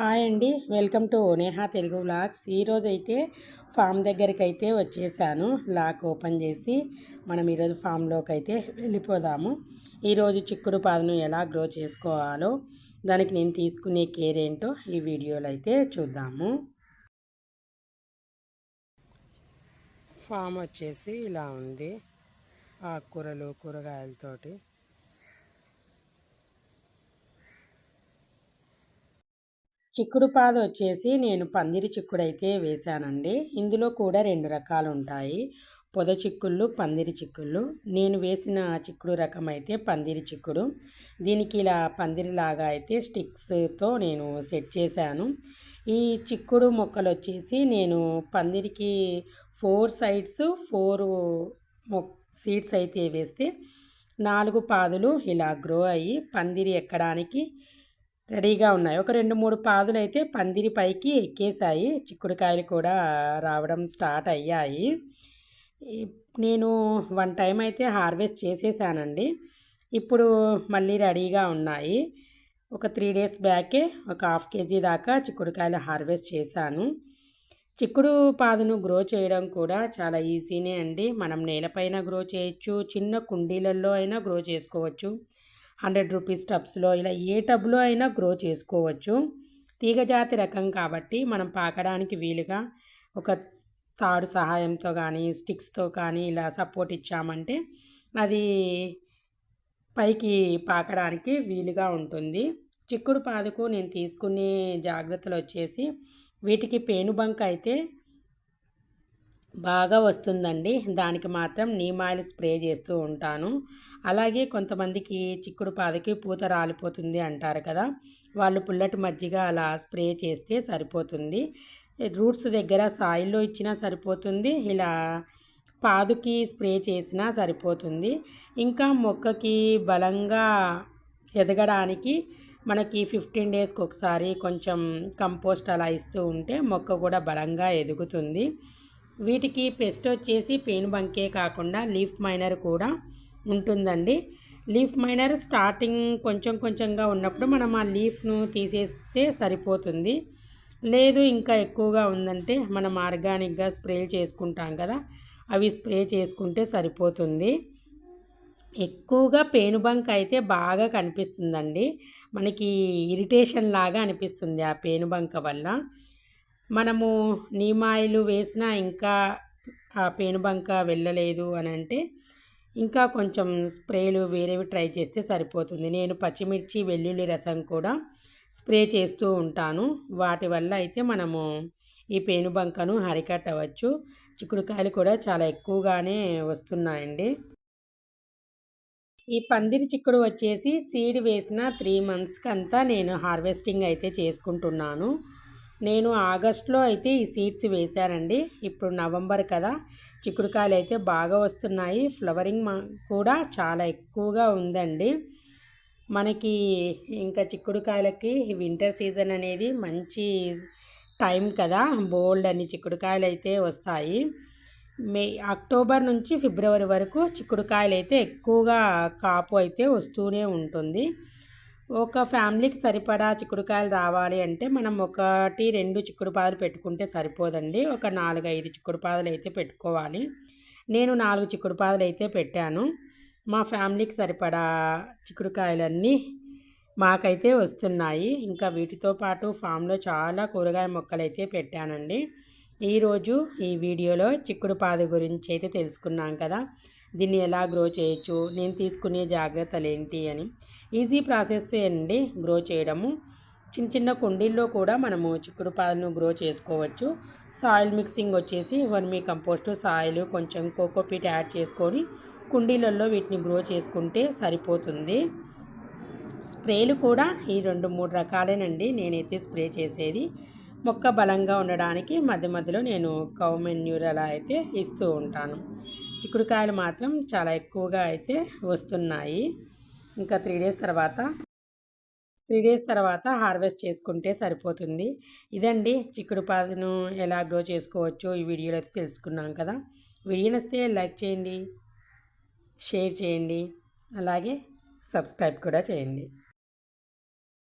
Hi అండి. Welcome to Neha Telugu vlogs. ఈరోజు అయితే ఫామ్ దగ్గరికి అయితే వచ్చేసాను. లాక్ ఓపెన్ చేసి మనం ఈరోజు ఫామ్లోకి అయితే వెళ్ళిపోదాము. ఈరోజు చిక్కుడు పాదను ఎలా గ్రో చేసుకోవాలో దానికి నేను తీసుకునే కేర్ ఏంటో ఈ వీడియోలో అయితే చూద్దాము. ఫామ్ వచ్చేసి ఇలా ఉంది. ఆకుకూరలు కూరగాయలతోటి చిక్కుడు పాద వచ్చేసి నేను పందిరి చిక్కుడు అయితే వేశానండి. ఇందులో కూడా రెండు రకాలు ఉంటాయి పొద చిక్కుళ్ళు పందిరి చిక్కుళ్ళు. నేను వేసిన చిక్కుడు రకం అయితే పందిరి చిక్కుడు. దీనికి ఇలా పందిరిలాగా అయితే స్టిక్స్తో నేను సెట్ చేశాను. ఈ చిక్కుడు మొక్కలు వచ్చేసి నేను పందిరికి ఫోర్ సైడ్స్ ఫోర్ సీడ్స్ అయితే వేస్తే నాలుగు పాదులు ఇలా గ్రో అయ్యి పందిరి ఎక్కడానికి రెడీగా ఉన్నాయి. ఒక రెండు మూడు పాదులు అయితే పందిరి పైకి ఎక్కేసాయి చిక్కుడుకాయలు కూడా రావడం స్టార్ట్ అయ్యాయి. నేను వన్ టైం అయితే హార్వెస్ట్ చేసేసానండి. ఇప్పుడు మళ్ళీ రెడీగా ఉన్నాయి. ఒక త్రీ డేస్ బ్యాకే ఒక హాఫ్ కేజీ దాకా చిక్కుడుకాయలు హార్వెస్ట్ చేశాను. చిక్కుడు పాదును గ్రో చేయడం కూడా చాలా ఈజీనే అండి. మనం నేలపైన గ్రో చేయొచ్చు చిన్న కుండీలలో అయినా గ్రో చేసుకోవచ్చు. హండ్రెడ్ రూపీస్ టబ్స్లో ఇలా ఏ టబ్లో అయినా గ్రో చేసుకోవచ్చు. తీగజాతి రకం కాబట్టి మనం పాకడానికి వీలుగా ఒక తాడు సహాయంతో కానీ స్టిక్స్తో కానీ ఇలా సపోర్ట్ ఇచ్చామంటే అది పైకి పాకడానికి వీలుగా ఉంటుంది. చిక్కుడు పాదుకు నేను తీసుకునే జాగ్రత్తలు వచ్చేసి వీటికి పేనుబంక అయితే బాగా వస్తుందండి. దానికి మాత్రం నీమ్ ఆయిల్ స్ప్రే చేస్తూ ఉంటాను. అలాగే కొంతమందికి చిక్కుడు పాదకి పూత రాలిపోతుంది అంటారు కదా. వాళ్ళు పుల్లటి మజ్జిగ అలా స్ప్రే చేస్తే సరిపోతుంది. రూట్స్ దగ్గర సాయిల్లో ఇచ్చినా సరిపోతుంది. ఇలా పాదుకి స్ప్రే చేసినా సరిపోతుంది. ఇంకా మొక్కకి బలంగా ఎదగడానికి మనకి ఫిఫ్టీన్ డేస్కి ఒకసారి కొంచెం కంపోస్ట్ అలా ఇస్తూ ఉంటే మొక్క కూడా బలంగా ఎదుగుతుంది. వీటికి పెస్ట్ వచ్చేసి పెయిన్ బంకే కాకుండా లీఫ్ మైనర్ కూడా ఉంటుందండి. లీఫ్ మైనర్ స్టార్టింగ్ కొంచెం కొంచెంగా ఉన్నప్పుడు మనం ఆ లీఫ్ను తీసేస్తే సరిపోతుంది. లేదు ఇంకా ఎక్కువగా ఉందంటే మనం ఆర్గానిక్గా స్ప్రే చేసుకుంటాం కదా అవి స్ప్రే చేసుకుంటే సరిపోతుంది. ఎక్కువగా పేనుబంక అయితే బాగా కనిపిస్తుందండి. మనకి ఇరిటేషన్ లాగా అనిపిస్తుంది ఆ పేనుబంక వల్ల. మనము నీమాయిలు వేసినా ఇంకా ఆ పేనుబంక వెళ్ళలేదు అని అంటే ఇంకా కొంచెం స్ప్రేలు వేరేవి ట్రై చేస్తే సరిపోతుంది. నేను పచ్చిమిర్చి వెల్లుల్లి రసం కూడా స్ప్రే చేస్తూ ఉంటాను. వాటి వల్ల అయితే మనము ఈ పేనుబంకను అరికట్టవచ్చు. చిక్కుడుకాయలు కూడా చాలా ఎక్కువగానే వస్తున్నాయండి. ఈ పందిరి చిక్కుడు వచ్చేసి సీడ్ వేసిన త్రీ మంత్స్కి అంతా నేను హార్వెస్టింగ్ అయితే చేసుకుంటున్నాను. నేను ఆగస్ట్లో అయితే ఈ సీడ్స్ వేశానండి. ఇప్పుడు నవంబర్ కదా. చిక్కుడుకాయలు అయితే బాగా వస్తున్నాయి. ఫ్లవరింగ్ కూడా చాలా ఎక్కువగా ఉందండి. మనకి ఇంకా చిక్కుడుకాయలకి వింటర్ సీజన్ అనేది మంచి టైం కదా. బోల్డ్ అని చిక్కుడుకాయలు అయితే వస్తాయి. మే అక్టోబర్ నుంచి ఫిబ్రవరి వరకు చిక్కుడుకాయలు అయితే ఎక్కువగా కాపు అయితే వస్తూనే ఉంటుంది. ఒక ఫ్యామిలీకి సరిపడా చిక్కుడుకాయలు రావాలి అంటే మనం ఒకటి రెండు చిక్కుడుపాదలు పెట్టుకుంటే సరిపోదండి. ఒక నాలుగు ఐదు చిక్కుడుపాదలు అయితే పెట్టుకోవాలి. నేను నాలుగు చిక్కుడుపాదలు అయితే పెట్టాను. మా ఫ్యామిలీకి సరిపడా చిక్కుడుకాయలన్నీ మాకైతే వస్తున్నాయి. ఇంకా వీటితో పాటు ఫామ్లో చాలా కూరగాయ మొక్కలు అయితే పెట్టానండి. ఈరోజు ఈ వీడియోలో చిక్కుడుపాదు గురించి అయితే తెలుసుకున్నాం కదా. దీన్ని ఎలా గ్రో చేయొచ్చు? నేను తీసుకునే జాగ్రత్తలు ఏంటి అని ఈజీ ప్రాసెస్ అండి గ్రో చేయడము. చిన్న చిన్న కుండీల్లో కూడా మనము చిక్కుడు పాలను గ్రో చేసుకోవచ్చు. సాయిల్ మిక్సింగ్ వచ్చేసి వర్మీ కంపోస్టు సాయిల్ కొంచెం కోకోపీట్ యాడ్ చేసుకొని కుండీలలో వీటిని గ్రో చేసుకుంటే సరిపోతుంది. స్ప్రేలు కూడా ఈ రెండు మూడు రకాలేనండి. నేనైతే స్ప్రే చేసేది. మొక్క బలంగా ఉండడానికి మధ్య మధ్యలో నేను కౌ మెన్యూర్ అలా అయితే ఇస్తూ ఉంటాను. చిక్కుడుకాయలు మాత్రం చాలా ఎక్కువగా అయితే వస్తున్నాయి. ఇంకా త్రీ డేస్ తర్వాత త్రీ డేస్ తర్వాత హార్వెస్ట్ చేసుకుంటే సరిపోతుంది. ఇదండి చిక్కుడు పాదను ఎలా గ్రో చేసుకోవచ్చో ఈ వీడియోలో అయితే తెలుసుకున్నాం కదా. వీడియో నస్తే లైక్ చేయండి షేర్ చేయండి అలాగే సబ్స్క్రైబ్ కూడా చేయండి.